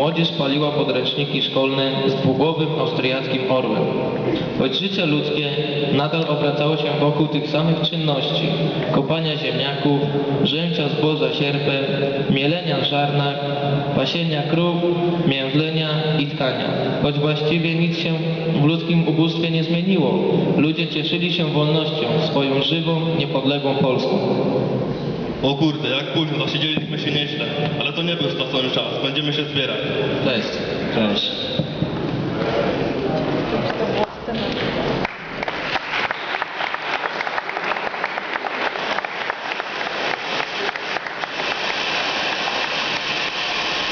Młodzież paliła podręczniki szkolne z dwugłowym austriackim orłem. Choć życie ludzkie nadal obracało się wokół tych samych czynności kopania ziemniaków, rzęcia zboża sierpem, mielenia w żarnach, pasienia krów, międlenia i tkania. Choć właściwie nic się w ludzkim ubóstwie nie zmieniło, ludzie cieszyli się wolnością, swoją żywą, niepodległą Polską. O kurde, jak późno, zasiedzieliśmy się nieźle, ale to nie był stracony czas, będziemy się zbierać. Cześć. Cześć.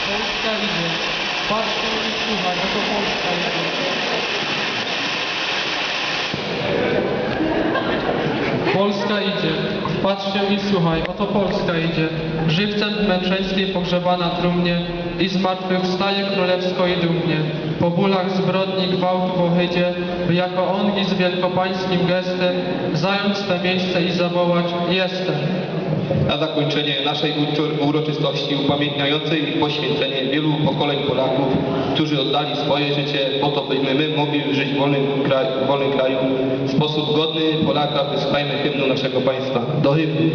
Polska idzie. Patrzcie i słuchaj, oto Polska idzie. Polska idzie. Patrzcie i słuchaj, oto Polska idzie. Żywcem w męczeństwie pogrzeba na trumnie i z martwych wstaje królewsko i dumnie. Po bólach zbrodni gwałtu w ohydzie, by jako ongi z wielkopańskim gestem zająć te miejsce i zawołać jestem. Na zakończenie naszej uroczystości upamiętniającej poświęcenie wielu pokoleń Polaków, którzy oddali swoje życie po to, byśmy my mogli żyć w wolnym, kraju, w wolnym kraju w sposób godny Polaka. Wysłuchajmy hymnu naszego państwa. Do hymnu.